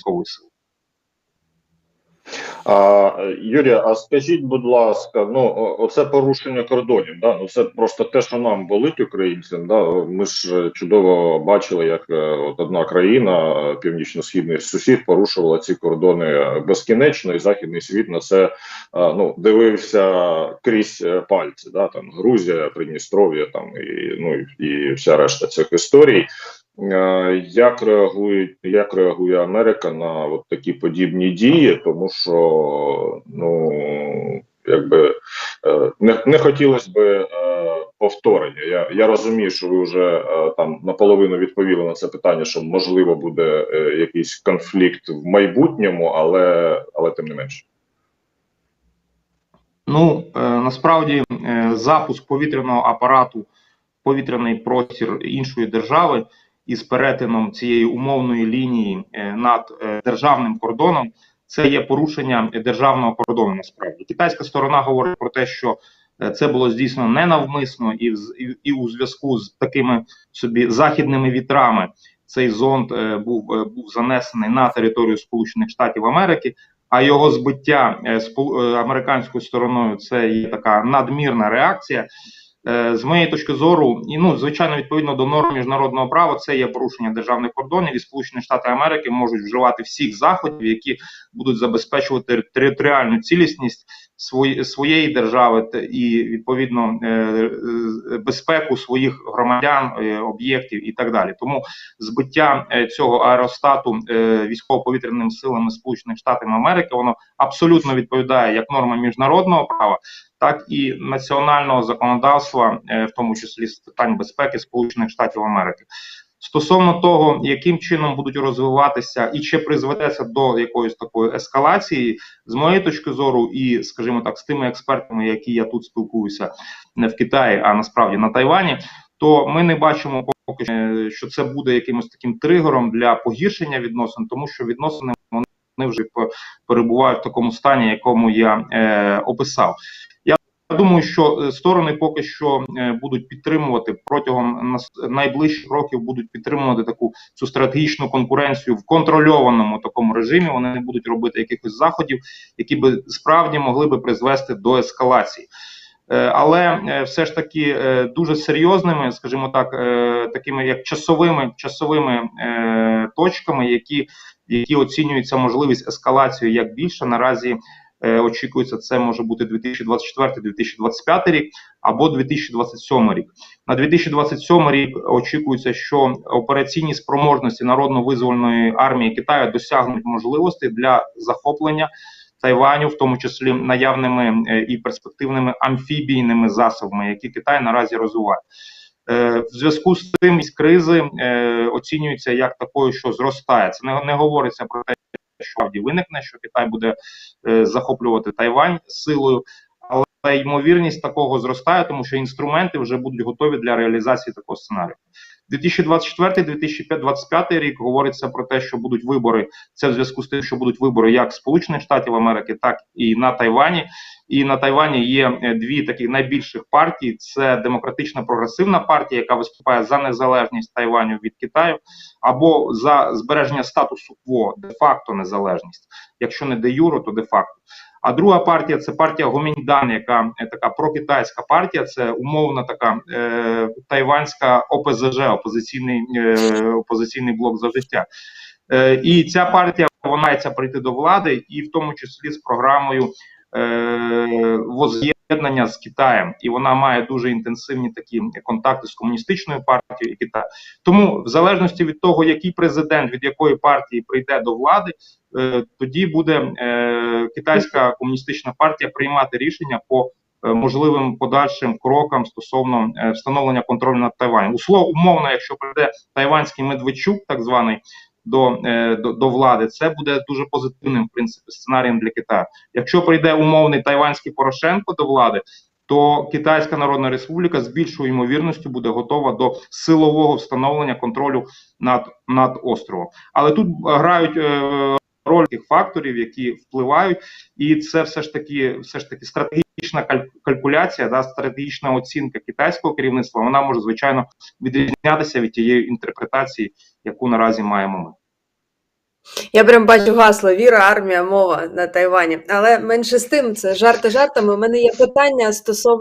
військової сили. А, Юрія, а скажіть, будь ласка, ну оце порушення кордонів, да? ну це просто те, що нам болить українцям. Да? Ми ж е, чудово бачили, як е, от одна країна, е, північно-східний сусід, порушувала ці кордони безкінечно, і західний світ на це ну дивився крізь пальці. Да? Там Грузія, Придністров'я, там і ну і вся решта цих історій. Е, Як реагують, як реагує Америка на от такі подібні дії? Тому що ну якби е, не, не хотілося би е, повторення. Я, я розумію, що ви вже там наполовину відповіли на це питання, що можливо буде якийсь конфлікт в майбутньому, але але тим не менше. Ну насправді запуск повітряного апарату, повітряний простір іншої держави із перетином цієї умовної лінії е, над е, державним кордоном, це є порушення державного кордону. Насправді китайська сторона говорить про те, що е, це було здійснено ненавмисно, і, і, і у зв'язку з такими собі західними вітрами цей зонд був, був занесений на територію Сполучених Штатів Америки. А його збиття американською стороною це є така надмірна реакція. Е, З моєї точки зору, і ну звичайно, відповідно до норм міжнародного права, це є порушення державних кордонів, і Сполучені Штати Америки можуть вживати всіх заходів, які будуть забезпечувати територіальну цілісність своєї держави і відповідно е, е, безпеку своїх громадян, е, об'єктів і так далі. Тому збиття цього аеростату військово-повітряними силами Сполучених Штатів Америки воно абсолютно відповідає як нормам міжнародного права, так і національного законодавства, в тому числі з питань безпеки Сполучених Штатів Америки. Стосовно того, яким чином будуть розвиватися і чи призведе це до якоїсь такої ескалації, з моєї точки зору, і скажімо так, з тими експертами, які я тут спілкуюся не в Китаї, а насправді на Тайвані, то ми не бачимо поки що, е, це буде якимось таким тригером для погіршення відносин, тому що відносини вони вже перебувають в такому стані, якому я е, описав. Я думаю, що е, сторони поки що е, будуть підтримувати протягом найближчих років будуть підтримувати таку цю стратегічну конкуренцію в контрольованому такому режимі. Вони не будуть робити якихось заходів, які би справді могли би призвести до ескалації. Е, Але все ж таки дуже серйозними, скажімо так, такими як часовими часовими точками, які, які оцінюються можливість ескалації як більше наразі очікується, це може бути 2024-2025 рік або 2027 рік. На 2027 рік очікується, що операційні спроможності народно-визвольної армії Китаю досягнуть можливостей для захоплення Тайваню, в тому числі наявними е, і перспективними амфібійними засобами, які Китай наразі розвиває. Е, В зв'язку з цим із кризи е, оцінюється як такою, що зростає. Це не говориться про те, що виникне, що Китай буде е, захоплювати Тайвань силою, але ймовірність такого зростає, тому що інструменти вже будуть готові для реалізації такого сценарію. 2024-2025 рік говориться про те, що будуть вибори. Це в зв'язку з тим, що будуть вибори як Сполучених Штатів Америки, так і на Тайвані. І на Тайвані є е, дві такі найбільших партії: це демократична прогресивна партія, яка виступає за незалежність Тайваню від Китаю, або за збереження статусу кво де-факто незалежність, якщо не де юро, то де-факто. А друга партія це партія Гоміньдан, яка е, така прокитайська партія, це умовна така е, тайванська ОПЗЖ, опозиційний е, опозиційний блок за життя. Е, і ця партія вона мається прийти до влади, і в тому числі з програмою е, воз'єднання з Китаєм, і вона має дуже інтенсивні такі контакти з комуністичною партією і Китаю. Тому, в залежності від того, який президент від якої партії прийде до влади, е, тоді буде е, китайська комуністична партія приймати рішення по е, можливим подальшим крокам стосовно встановлення контролю над Тайванем. Услов умовно, якщо прийде тайванський Медведчук, так званий. До, е, до до влади це буде дуже позитивним в принципі сценарієм для Китаю. Якщо прийде умовний тайванський Порошенко до влади, то Китайська Народна Республіка з більшою ймовірністю буде готова до силового встановлення контролю над над островом. Але тут грають е, роль тих факторів, які впливають, і це все ж таки, все ж таки стратегічна каль- калькуляція, да, стратегічна оцінка китайського керівництва. Вона може звичайно відрізнятися від тієї інтерпретації, яку наразі маємо ми. Я прям бачу гасло Віра, армія, мова на Тайвані. Але менше з тим, це жарти жартами. У мене є питання стосовно.